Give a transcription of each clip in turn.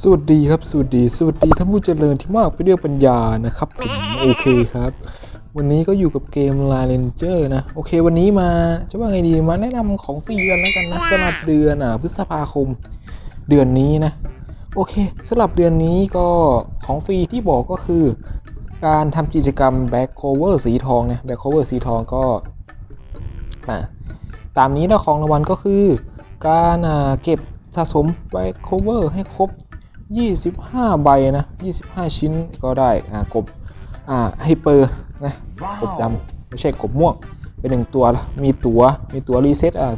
สวัสดีครับ สวัสดี สวัสดีท่านผู้เจริญที่มากไปด้วยปัญญานะครับผมโอเคครับ วันนี้ก็อยู่กับเกม l a r a n g e r นะ โอเค วันนี้มาจะว่าไงดีมาแนะนำของฟรีกันแล้วกันนะสำหรับเดือนอะพฤษภาคมเดือนนี้นะ โอเคสำหรับเดือนนี้ก็ของฟรีที่บอกก็คือ การทำกิจกรรม back cover สีทองนะ back cover สีทองก็อะตามนี้นะของรางวัลก็คือ การอ่าเก็บสะสม back cover ให้ครบ 25 ใบนะ25 ชิ้นก็ได้อ่ากบอ่าไฮเปอร์นะกบดำไม่ใช่กบม่วงเป็นหนึ่งตัวละมีตัวมีตัวรีเซ็ตอ่า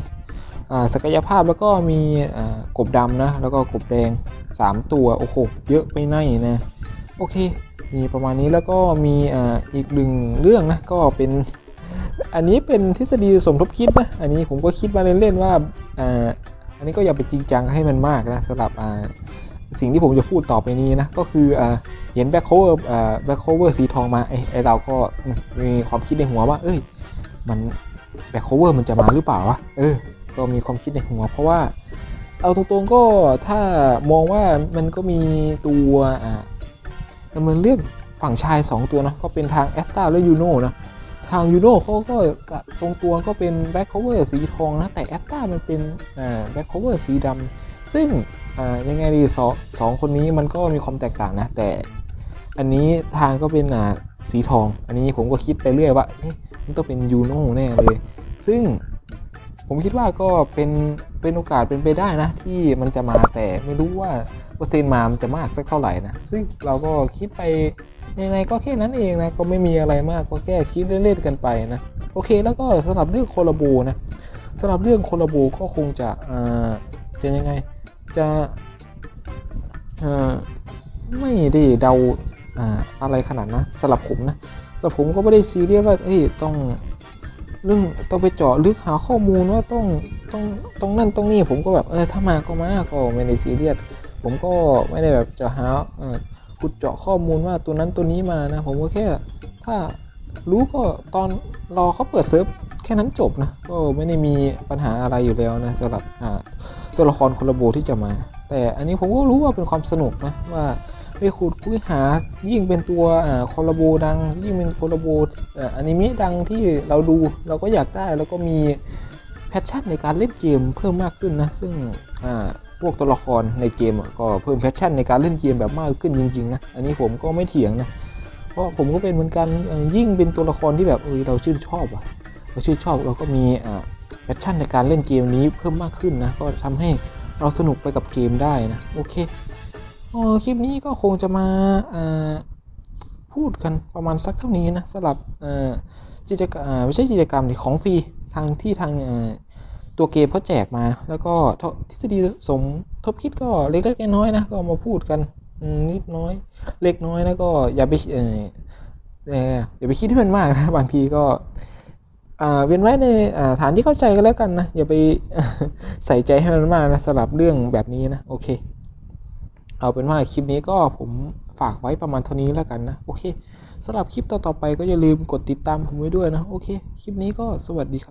อ่าศักยภาพแล้วก็มีอ่ากบดำนะ แล้วก็กบแดง 3 ตัว โอ้โห เยอะไปไหนนะ โอเค มีประมาณนี้แล้วก็มีอ่าอีกหนึ่งเรื่องนะ ก็เป็น อันนี้เป็นทฤษฎีสมทบคิดนะ อันนี้ผมก็คิดมาเล่นๆว่าอ่าอันนี้ก็อย่าไปจริงจังให้มันมากนะสำหรับอ่า สิ่งที่ผมจะพูดต่อไปนี้นะ ก็คืออเห็นแบ็คโคเวอร์แบ็คโคเวอร์สีทองมาไอ้ไอเราก็มีความคิดในหัวว่า เอ้ย มันแบ็คโคเวอร์มันจะมาหรือเปล่าวะ เออ ก็มีความคิดในหัว เพราะว่า เอาตรงๆก็ถ้ามองว่ามันก็มีตัวอ่าดำเนินเรื่องฝั่งชาย 2 ตัวนะก็เป็นทางแอสตาและยูโนนะทางยูโนเขาก็ตรงตัวก็เป็นแบ็คโคเวอร์สีทองนะแต่แอสตามันเป็นแบ็คโคเวอร์สีดำ ซึ่งยังไงดีสองสองคนนี้มันก็มีความแตกต่างนะ แต่อันนี้ทางก็เป็นสีทอง อันนี้ผมก็คิดไปเรื่อยว่าเอ๊ะมันต้องเป็นยูโน่แน่เลย ซึ่งผมคิดว่าก็เป็นเป็นโอกาสเป็นไปได้นะ ที่มันจะมาแต่ไม่รู้ว่าเปอร์เซ็นต์มามันจะมากสักเท่าไหร่นะ ซึ่งเราก็คิดไปยังไงก็แค่นั้นเองนะ ก็ไม่มีอะไรมากก็แค่คิดเล่นๆกันไปนะ โอเคแล้วก็สำหรับเรื่องโคลาโบนะสำหรับเรื่องโคลาโบก็คงจะอ่าจะยังไง จะเอ่อไม่ได้เดาอ่าอะไรขนาดนะสำหรับผมนะสำหรับผมก็ไม่ได้ซีเรียสว่าเอ้ยต้องเรื่องต้องไปเจาะลึกหาข้อมูลว่าต้องต้องต้องนั่นต้องนี่ผมก็แบบเออถ้ามาก็มาก็ไม่ได้ซีเรียสผมก็ไม่ได้แบบจะหาเออขุดเจาะข้อมูลว่าตัวนั้นตัวนี้มานะ ผมก็แค่ถ้ารู้ก็ตอนรอเขาเปิดเซิร์ฟแค่นั้นจบนะก็ไม่ได้มีปัญหาอะไรอยู่แล้วนะสำหรับอ่า ตัวละครคนละโบที่จะมา แต่อันนี้ผมก็รู้ว่าเป็นความสนุกนะว่าไปขุดคุยหายิ่งเป็นตัวอ่าคอลลาโบดัง ยิ่งเป็นคอลลาโบอ่าอนิเมะดังที่เราดูเราก็อยากได้แล้วก็มีแพชชั่นในการเล่นเกมเพิ่มมากขึ้นนะ ซึ่งอ่าพวกตัวละครในเกมก็เพิ่มแพชชั่นในการเล่นเกมแบบมากขึ้นจริงๆนะอันนี้ผมก็ไม่เถียงนะเพราะผมก็เป็นเหมือนกันยิ่งเป็นตัวละครที่แบบเออเราชื่นชอบอะเราชื่นชอบเราก็มีอ่า แพชชั่นในการเล่นเกมนี้เพิ่มมากขึ้นนะ ก็ทำให้เราสนุกไปกับเกมได้นะ โอเคเออคลิปนี้ก็คงจะมาพูดกันประมาณสักเท่านี้นะสำหรับอ่อกิจกรรมไม่ใช่กิจกรรมดิของฟรีทางที่ทางตัวเกมเขาแจกมา แล้วก็ทฤษฎีสมทบคิดก็เล็กๆน้อยๆนะก็มาพูดกันนิดน้อย เล็กน้อยนะก็อย่าไปเอออย่าไปคิดที่มันมากนะบางทีก็ เว้นไว้ในฐานที่เข้าใจกันแล้วกันนะอย่าไปใส่ใจให้มันมากนะสำหรับเรื่องแบบนี้นะโอเค เอาเป็นว่าคลิปนี้ก็ผมฝากไว้ประมาณเท่านี้แล้วกันนะโอเคสำหรับคลิปต่อๆไปก็อย่าลืมกดติดตามผมไว้ด้วยนะโอเคคลิปนี้ก็สวัสดีครับ